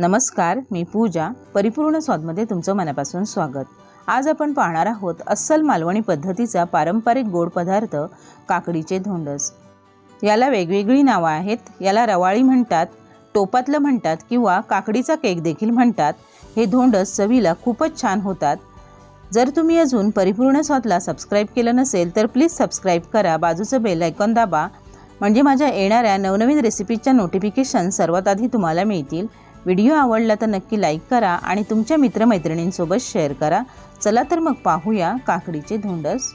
नमस्कार मी पूजा. परिपूर्ण स्वादमध्ये तुमचं मनापासून स्वागत. आज आपण पाहणार आहोत अस्सल मालवणी पद्धतीचा पारंपरिक गोड पदार्थ काकडीचे धोंडस. याला वेगवेगळी नावं आहेत. याला रवाळी म्हणतात टोपातलं म्हणतात किंवा काकडीचा केक देखील म्हणतात. हे धोंडस चवीला खूपच छान होतात. जर तुम्ही अजून परिपूर्ण स्वादला सबस्क्राईब केलं नसेल तर प्लीज सबस्क्राईब करा. बाजूचं बेल आयकॉन दाबा. म्हणजे माझ्या येणाऱ्या नवनवीन रेसिपीच्या नोटिफिकेशन सर्वात आधी तुम्हाला मिळतील. व्हिडिओ आवडला तर नक्की लाईक करा आणि तुमच्या मित्रमैत्रिणींसोबत शेअर करा. चला तर मग पाहूया काकडीचे धोंडस.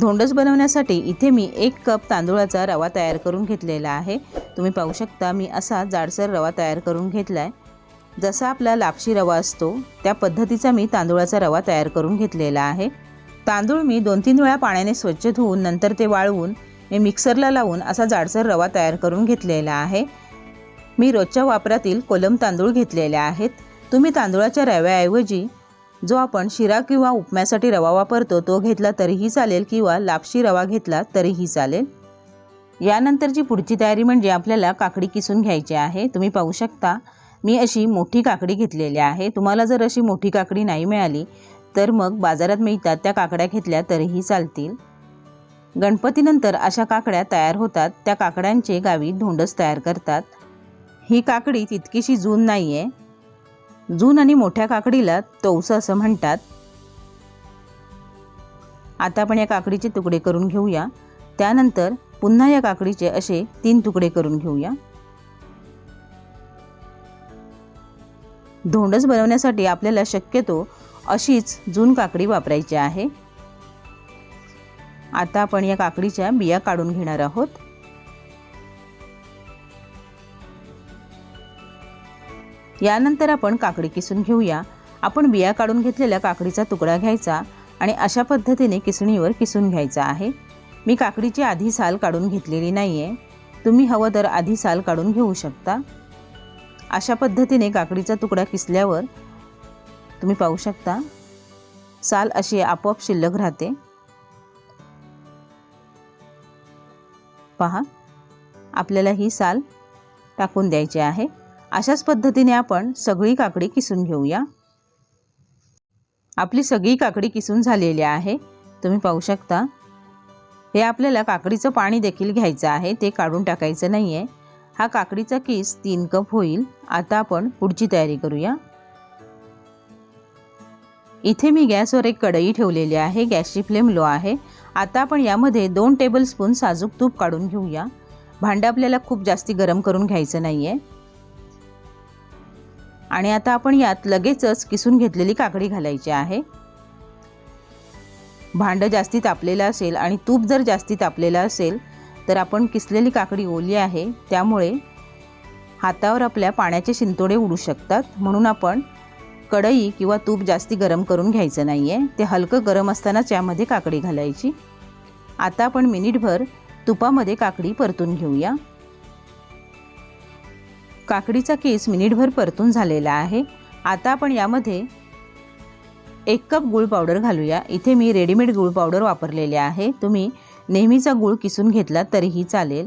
धोंडस बनवण्यासाठी इथे मी एक कप तांदूळाचा रवा तयार करून घेतलेला आहे. तुम्ही पाहू शकता मी असा जाडसर रवा तयार करून घेतला आहे जसा आपला लापशी रवा असतो त्या पद्धतीचा मी तांदूळाचा रवा तयार करून घेतलेला आहे. तांदूळ मी दोन तीन वेळा पाण्याने स्वच्छ धुवून नंतर ते वाळवून मी मिक्सरला लावून असा जाडसर रवा तयार करून घेतलेला आहे. मी रोजच्या वापरातील कोलम तांदूळ घेतलेले आहेत. तुम्ही तांदूळाच्या रव्याऐवजी जो आपण शिरा किंवा उपम्यासाठी रवा वापरतो तो घेतला तरीही चालेल किंवा लापशी रवा घेतला तरीही चालेल. यानंतरची पुढची तयारी म्हणजे आपल्याला काकडी किसून घ्यायची आहे. तुम्ही पाहू शकता मी अशी मोठी काकडी घेतलेली आहे. तुम्हाला जर अशी मोठी काकडी नाही मिळाली तर मग बाजारात मिळतात त्या काकड्या घेतल्या तरीही चालतील. गणपतीनंतर अशा काकड्या तयार होतात. त्या काकड्यांचे गावी धोंडस तयार करतात. ही काकडी तितकीशी जून नाही आहे जून आणि मोठ्या काकडीला तवस असं म्हणतात. आता आपण या काकडीचे तुकडे करून घेऊया. त्यानंतर पुन्हा या काकडीचे असे तीन तुकडे करून घेऊया. धोंडस बनवण्यासाठी आपल्याला शक्यतो अशीच जून काकडी वापरायची आहे. आता आपण या काकडीच्या बिया काढून घेणार आहोत. यानंतर आपण काकडी किसून घेऊया. आपण बिया काढून घेतलेल्या काकडीचा तुकडा घ्यायचा आणि अशा पद्धतीने किसणीवर किसून घ्यायचा आहे. मी काकडीची आधी साल काढून घेतलेली नाही आहे तुम्ही हवं तर आधी साल काढून घेऊ शकता. अशा पद्धतीने काकडीचा तुकडा किसल्यावर तुम्ही पाहू शकता. साल अशी आपोआप शिल्लक राहते. पहा आपल्याला ही साल टाकून द्यायची आहे. अशाच पद्धतीने आपण सगळी काकडी किसून घेऊया. आपली सगळी काकडी किसून झालेली आहे. तुम्ही पाहू शकता. हे आपल्याला काकडीचं पाणी देखील घ्यायचं आहे. ते काढून टाकायचं नाही आहे हा काकडीचा किस तीन कप होईल. आता आपण पुढची तयारी करूया. इथे मी गॅसवर एक कढई ठेवलेली आहे. गॅसची फ्लेम लो आहे. आता आपण यामध्ये दोन टेबलस्पून साजूक तूप काढून घेऊया. भांडं आपल्याला खूप जास्ती गरम करून घ्यायचं नाही आहे आणि आता आपण यात लगेचच किसून घेतलेली काकडी घालायची आहे. भांडं जास्ती तापलेलं असेल आणि तूप जर जास्ती तापलेलं असेल तर आपण किसलेली काकडी ओली आहे त्यामुळे हातावर आपल्या पाण्याचे शिंतोडे उडू शकतात. म्हणून आपण कढई किंवा तूप जास्ती गरम करून घ्यायचं नाही आहे ते हलकं गरम असतानाच यामध्ये काकडी घालायची. आता आपण मिनिटभर तुपामध्ये काकडी परतून घेऊया. काकडीचा केस मिनिटभर परतून झालेला आहे. आता आपण यामध्ये एक कप गूळ पावडर घालूया. इथे मी रेडीमेड गूळ पावडर वापरलेले आहे. तुम्ही नेहमीचा गूळ किसून घेतला तरीही चालेल.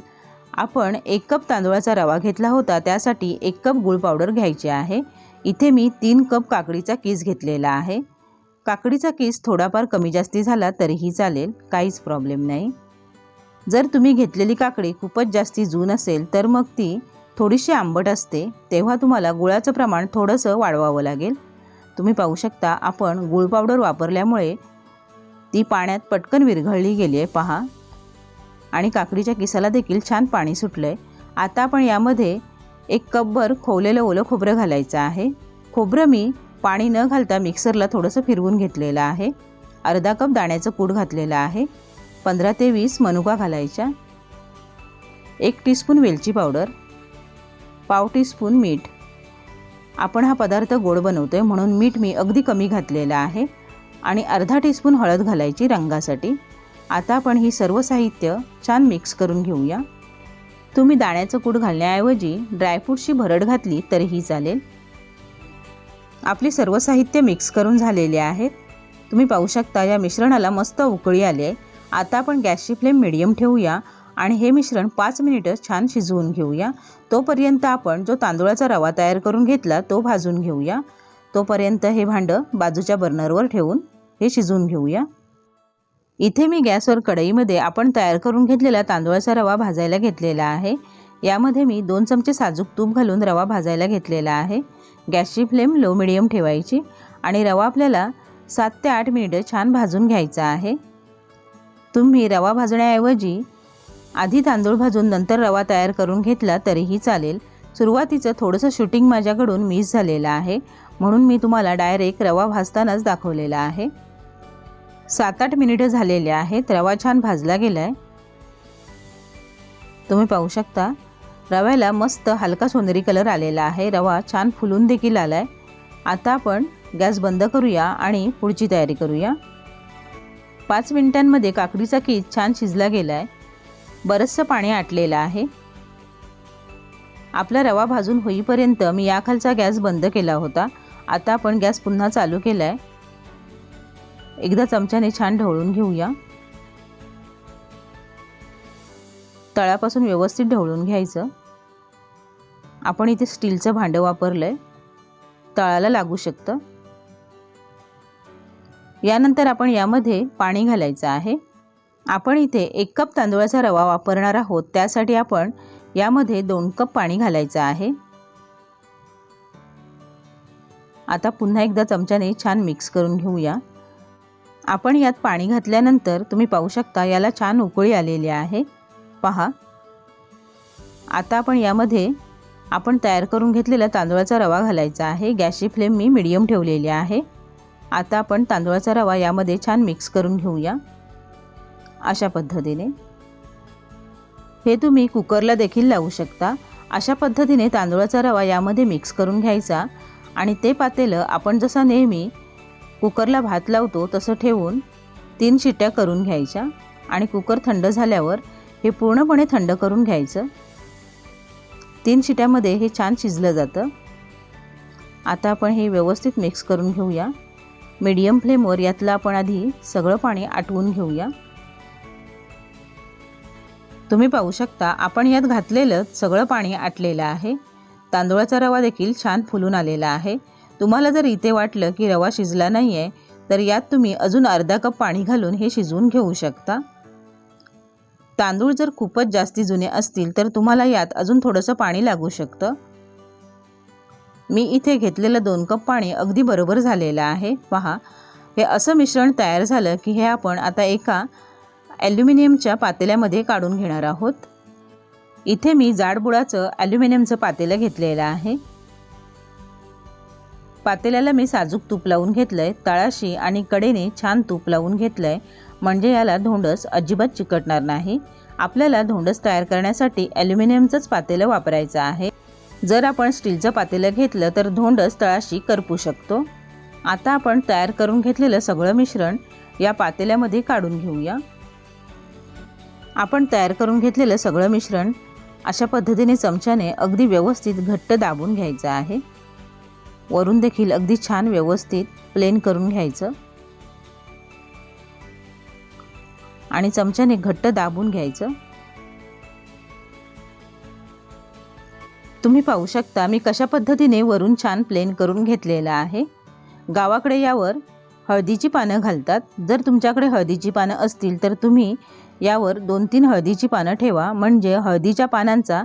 आपण एक कप तांदूळाचा रवा घेतला होता. त्यासाठी एक कप गूळ पावडर घ्यायची आहे. इथे मी तीन कप काकडीचा किस घेतलेला आहे. काकडीचा किस थोडाफार कमी जास्ती झाला तरीही चालेल. काहीच प्रॉब्लेम नाही. जर तुम्ही घेतलेली काकडी खूपच जास्ती जून असेल तर मग ती थोडीशी आंबट असते तेव्हा तुम्हाला गुळाचं प्रमाण थोडंसं वाढवावं लागेल. तुम्ही पाहू शकता आपण गुळ पावडर वापरल्यामुळे ती पाण्यात पटकन विरघळली गेली आहे पहा. आणि काकडीच्या किसाला देखील छान पाणी सुटलं आहे आता आपण यामध्ये एक कपभर खोवलेलं ओलं खोबरं घालायचं आहे. खोबरं मी पाणी न घालता मिक्सरला थोडंसं फिरवून घेतलेलं आहे. अर्धा कप दाण्याचं कूड घातलेलं आहे. पंधरा ते वीस मनुका घालायच्या. एक टीस्पून वेलची पावडर. पाव टीस्पून मीठ. आपण हा पदार्थ गोड बनवतो आहे म्हणून मीठ मी अगदी कमी घातलेलं आहे आणि अर्धा टीस्पून हळद घालायची रंगासाठी. आता आपण ही सर्व साहित्य छान मिक्स करून घेऊया. तुम्ही दाण्याचं कूट घालण्याऐवजी ड्रायफ्रूटची भरड घातली तरीही चालेल. आपली सर्व साहित्य मिक्स करून झालेले आहेत तुम्ही पाहू शकता या मिश्रणाला मस्त उकळी आली आहे. आता आपण गॅसची फ्लेम मिडियम ठेवूया आणि हे मिश्रण पाच मिनिटं छान शिजवून घेऊया. तोपर्यंत आपण जो तांदूळाचा रवा तयार करून घेतला तो भाजून घेऊया. तोपर्यंत हे भांडं बाजूच्या बर्नरवर ठेवून हे शिजवून घेऊया. इथे मी गॅसवर कढईमध्ये आपण तयार करून घेतलेला तांदूळाचा रवा भाजायला घेतलेला आहे. यामध्ये मी दोन चमचे साजूक तूप घालून रवा भाजायला घेतलेला आहे. गॅसची फ्लेम लो मिडियम ठेवायची आणि रवा आपल्याला सात ते आठ मिनिटं छान भाजून घ्यायचा आहे. तुम्ही रवा भाजण्याऐवजी आधी तांदूळ भाजून नंतर रवा तयार करून घेतला तरीही चालेल. सुरुवातीचं थोडंसं शूटिंग माझ्याकडून मिस झालेलं आहे. म्हणून मी तुम्हाला डायरेक्ट रवा भाजतानाच दाखवलेला आहे. सात आठ मिनिटं झालेले आहेत. रवा छान भाजला गेला आहे तुम्ही पाहू शकता रव्याला मस्त हलका सोनेरी कलर आलेला आहे. रवा छान फुलून देखील आला आहे आता आपण गॅस बंद करूया आणि पुढची तयारी करूया. पाच मिनिटांमध्ये काकडीचा कीस छान शिजला गेला आहे बरंचसं पाणी आटलेलं आहे. आपला रवा भाजून होईपर्यंत मी याखालचा गॅस बंद केला होता. आता आपण गॅस पुन्हा चालू केला आहे एकदा चमच्याने छान ढवळून घेऊया. तळापासून व्यवस्थित ढवळून घ्यायचं. आपण इथे स्टीलचं भांडं वापरलं आहे तळाला लागू शकतं. यानंतर आपण यामध्ये पाणी घालायचं आहे. आपण इथे एक कप तांदूळाचा रवा वापरणार आहोत. त्यासाठी आपण यामध्ये दोन कप पाणी घालायचं आहे. आता पुन्हा एकदा चमच्याने छान मिक्स करून घेऊया. आपण यात पाणी घातल्यानंतर तुम्ही पाहू शकता याला छान उकळी आलेली आहे. पहा. आता आपण यामध्ये आपण तयार करून घेतलेला तांदूळाचा रवा घालायचा आहे. गॅसची फ्लेम मी मिडियम ठेवलेली आहे. आता आपण तांदूळाचा रवा यामध्ये छान मिक्स करून घेऊया. अशा पद्धतीने. हे तुम्ही कुकरला देखील लावू शकता. अशा पद्धतीने तांदूळाचा रवा यामध्ये मिक्स करून घ्यायचा आणि ते पातेलं आपण जसं नेहमी कुकरला भात लावतो तसं ठेवून तीन शिट्ट्या करून घ्यायच्या आणि कुकर थंड झाल्यावर हे पूर्णपणे थंड करून घ्यायचं. तीन शिट्यामध्ये हे छान शिजलं जातं. आता आपण हे व्यवस्थित मिक्स करून घेऊया. मीडियम फ्लेमवर यातलं आपण आधी सगळं पाणी आटवून घेऊया. तुम्ही पाहू शकता आपण यात घातलेलं सगळं पाणी आटलेलं आहे. तांदूळाचा रवा देखील छान फुलून आलेला आहे. तुम्हाला जर इथे वाटलं की रवा शिजला नाही आहे तर यात तुम्ही अजून अर्धा कप पाणी घालून हे शिजवून घेऊ शकता. तांदूळ जर खूपच जास्ती जुने असतील तर तुम्हाला यात अजून थोडंसं पाणी लागू शकतं. मी इथे घेतलेलं दोन कप पाणी अगदी बरोबर झालेलं आहे. पहा हे असं मिश्रण तयार झालं की हे आपण आता एका ॲल्युमिनियमच्या पातेल्यामध्ये काढून घेणार आहोत. इथे मी जाडबुडाचं ॲल्युमिनियमचं पातेलं घेतलेलं आहे. पातेल्याला मी साजूक तूप लावून घेतलं आहे तळाशी आणि कडेने छान तूप लावून घेतलं आहे म्हणजे याला धोंडस अजिबात चिकटणार नाही. आपल्याला धोंडस तयार करण्यासाठी ॲल्युमिनियमचंच पातेलं वापरायचं आहे. जर आपण स्टीलचं पातेलं घेतलं तर धोंडस तळाशी करपू शकतो. आता आपण तयार करून घेतलेलं सगळं मिश्रण या पातेल्यामध्ये काढून घेऊया. आपण तयार करून घेतलेलं सगळं मिश्रण अशा पद्धतीने चमच्याने अगदी व्यवस्थित घट्ट दाबून घ्यायचं आहे. वरून देखील अगदी छान व्यवस्थित प्लेन करून घ्यायचं. आणि चमच्याने घट्ट दाबून घ्यायचं. तुम्ही पाहू शकता मी कशा पद्धतीने वरून छान प्लेन करून घेतलेलं आहे. गावाकडे यावर हळदीची पानं घालतात. जर तुमच्याकडे हळदीची पानं असतील तर तुम्ही यावर दोन तीन हळदीची पानं ठेवा. म्हणजे हळदीच्या पानांचा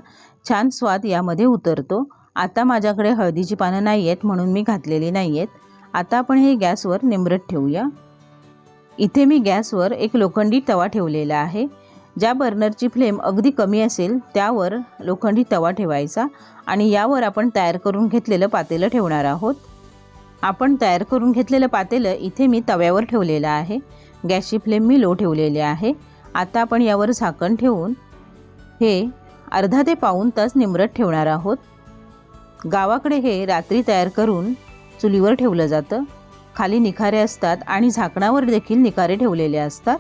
छान स्वाद यामध्ये उतरतो. आता माझ्याकडे हळदीची पानं नाही आहेत म्हणून मी घातलेली नाही आहेत आता आपण हे गॅसवर निमरत ठेवूया. इथे मी गॅसवर एक लोखंडी तवा ठेवलेला आहे. ज्या बर्नरची फ्लेम अगदी कमी असेल त्यावर लोखंडी तवा ठेवायचा आणि यावर आपण तयार करून घेतलेलं पातेलं ठेवणार आहोत. आपण तयार करून घेतलेलं पातेलं इथे मी तव्यावर ठेवलेलं आहे. गॅसची फ्लेम मी लो ठेवलेली आहे. आता आपण यावर झाकण ठेवून हे अर्धा ते पाऊन तास निमरत ठेवणार आहोत. गावाकडे हे रात्री तयार करून चुलीवर ठेवलं जातं. खाली निखारे असतात आणि झाकणावर देखील निखारे ठेवलेले असतात.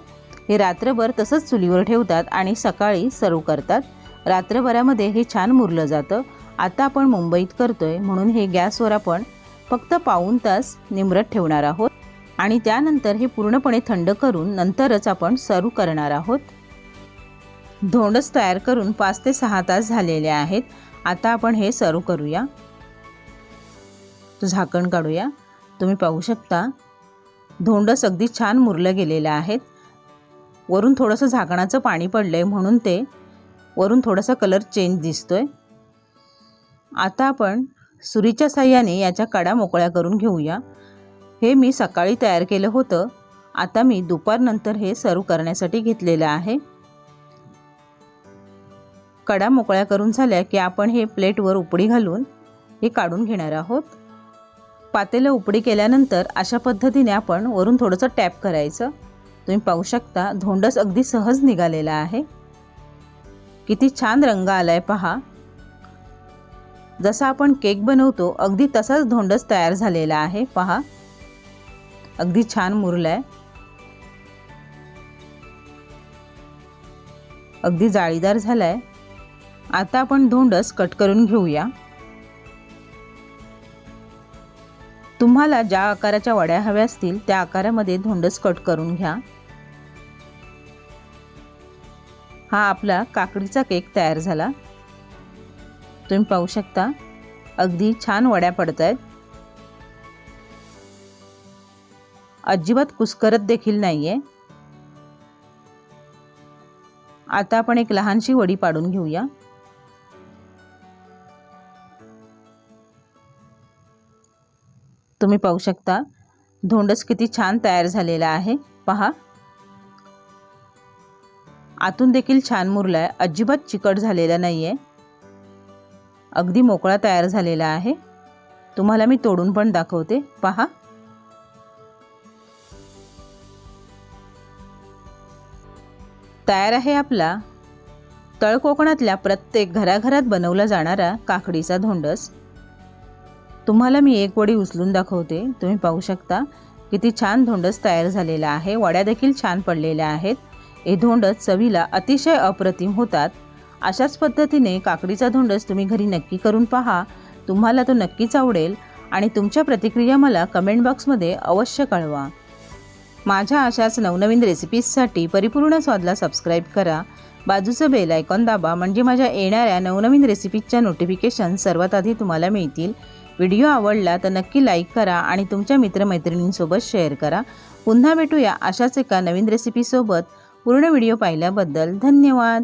हे रात्रभर तसंच चुलीवर ठेवतात आणि सकाळी सर्व करतात. रात्रभरामध्ये हे छान मुरलं जातं. आता आपण मुंबईत करतोय म्हणून हे गॅसवर आपण फक्त पाऊन तास निमरत ठेवणार आहोत. आणि त्यानंतर हे पूर्णपणे थंड करून नंतरच आपण सर्व करणार आहोत. धोंडस तयार करून पाच ते सहा तास झालेले आहेत. आता आपण हे सर्व करूया. झाकण काढूया. तुम्ही पाहू शकता धोंडस अगदी छान मुरलं गेलेलं आहेत. वरून थोडंसं झाकणाचं पाणी पडलं आहे म्हणून ते वरून थोडासा कलर चेंज दिसतो आहे आता आपण सुरीच्या साह्याने याच्या कडा मोकळ्या करून घेऊया. हे मी सकाळी तयार केलं होतं. आता मी दुपारनंतर हे सर्व करण्यासाठी घेतलेलं आहे. कडा मोकळ्या करून झाल्या की आपण हे प्लेटवर उपडी घालून हे काढून घेणार आहोत. पातेलं उपडी केल्यानंतर अशा पद्धतीने आपण वरून थोडंसं टॅप करायचं. तुम्ही पाहू शकता धोंडस अगदी सहज निघालेला आहे. किती छान रंग आलाय पहा. जसा आपण केक बनवतो अगदी तसाच धोंडस तयार झालेला आहे पहा. अगदी छान मुरलं आहे अगदी जाळीदार झालाय. आता आपण धोंडस कट करून घेऊया. तुम्हाला ज्या आकाराच्या वड्या हव्या असतील त्या आकारामध्ये धोंडस कट करून घ्या. हा आपला काकडीचा केक तयार झाला. तुम्ही पाहू शकता अगदी छान वड्या पडत आहेत अजिबात कुस्करत देखील नाही आहे आता आपण एक लहानशी वडी पाडून घेऊया. तुम्ही पाहू शकता धोंडस किती छान तयार झालेला आहे. पहा. आतून देखील छान मुरला आहे अजिबात चिकट झालेला नाही आहे अगदी मोकळा तयार झालेला आहे. तुम्हाला मी तोडून पण दाखवते. पहा. तयार आहे आपला. तळ कोकणातल्या प्रत्येक घराघरात बनवला जाणारा काकडीचा धोंडस. तुम्हाला मी एक वडी उचलून दाखवते. तुम्ही पाहू शकता किती छान धोंडस तयार झालेला आहे. वड्या देखील छान पडलेल्या आहेत. हे धोंडस चवीला अतिशय अप्रतिम होतात. अशाच पद्धतीने काकडीचा धोंडस तुम्ही घरी नक्की करून पहा. तुम्हाला तो नक्कीच आवडेल आणि तुमच्या प्रतिक्रिया मला कमेंट बॉक्समध्ये अवश्य कळवा. माझ्या अशाच नवनवीन रेसिपीजसाठी परिपूर्ण स्वादला सबस्क्राईब करा. बाजूचं बेल आयकॉन दाबा म्हणजे माझ्या येणाऱ्या नवनवीन रेसिपीजच्या नोटिफिकेशन सर्वात आधी तुम्हाला मिळतील. व्हिडिओ आवडला तर नक्की लाईक करा आणि तुमच्या मित्रमैत्रिणींसोबत शेअर करा. पुन्हा भेटूया अशाच एका नवीन रेसिपीसोबत पूर्ण व्हिडिओ पाहिल्याबद्दल धन्यवाद.